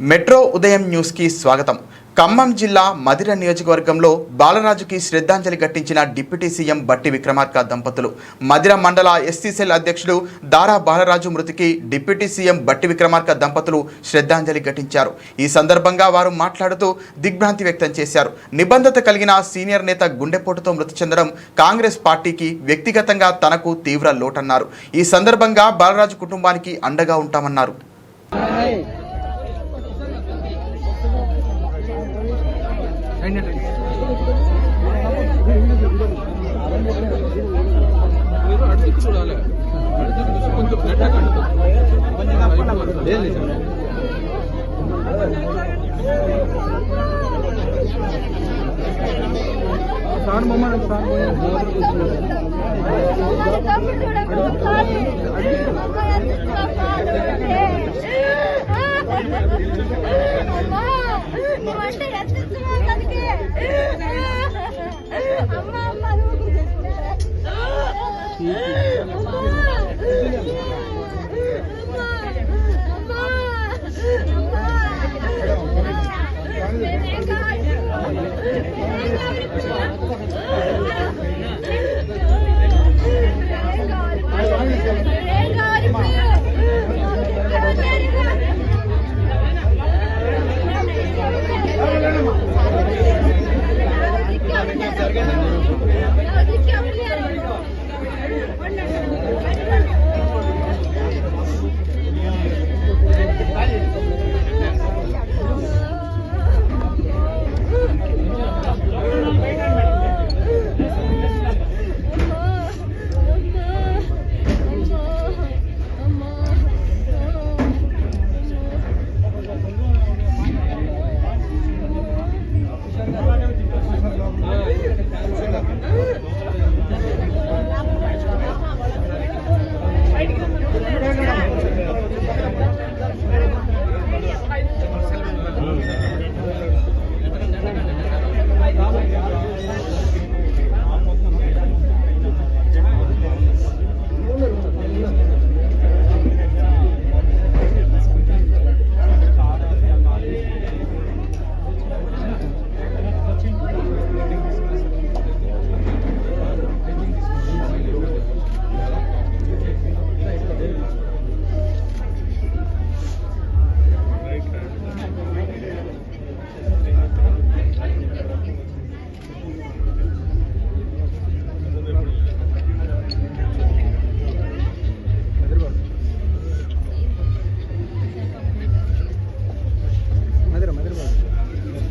Metro ఉదయం న్యూస్కి స్వాగతం. ఖమ్మం జిల్లా మదిర నియోజకవర్గంలో బాలరాజుకి శ్రద్ధాంజలి ఘటించిన డిప్యూటీ సీఎం బట్టి విక్రమార్క దంపతులు. మదిర మండల ఎస్సీసెల్ అధ్యక్షుడు దారా బాలరాజు మృతికి డిప్యూటీ సీఎం బట్టి విక్రమార్క దంపతులు శ్రద్ధాంజలి ఘటించారు. ఈ సందర్భంగా వారు మాట్లాడుతూ దిగ్భ్రాంతి వ్యక్తం చేశారు. నిబంధత కలిగిన సీనియర్ నేత గుండెపోటుతో మృతి చెందడం కాంగ్రెస్ పార్టీకి వ్యక్తిగతంగా తనకు తీవ్ర లోటన్నారు. ఈ సందర్భంగా బాలరాజు కుటుంబానికి అండగా ఉంటామన్నారు. మీరు అటు తిప్పి చూడాలి అటు తిప్పి చూసి కొంచెం బ్లడ్ సార్ మమ్మల్ని సార్ నువ్వంటే 엄마 엄마 울고 계시네. 엄마. 엄마. 엄마. 엄마. 내가 내가 우리 부모. 내가 우리 부모.